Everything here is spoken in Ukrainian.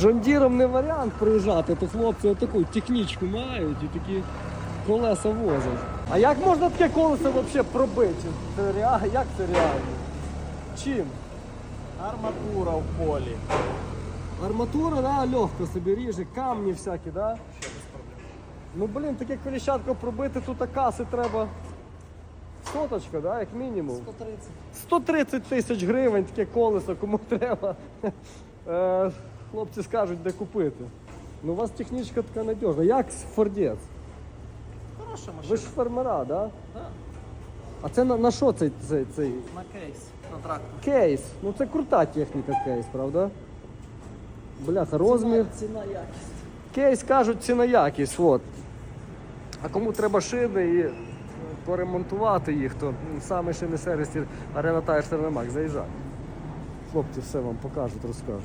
Джондіром не варіант приїжджати, то хлопці отаку технічку мають і такі колеса возять. А як можна таке колесо взагалі пробити? Це реально, як це реально? Чим? Арматура в полі. Арматура, да, легко собі ріже, камні всякі, да? Ще без проблем. Ну блін, таке коліщатко пробити, тут каси треба. Соточка, да, як мінімум. 130. 130 тисяч гривень таке колесо, кому треба. Е, хлопці скажуть, де купити. Ну, у вас технічка така надіжна. Як фордець? Хороша машина. Ви ж фермера, да? Да. А це на, на що цей, цей, цей На кейс. На трактор. кейс? Ну це крута техніка кейс, правда? Бляха, розмір. Ціна, ціна якість. Кейс кажуть, ціна якість. От. А кому треба шини і поремонтувати їх, то саме шини сервісі Арена Тайр Сернемак. Заїжджай. Хлопці все вам покажуть, розкажуть.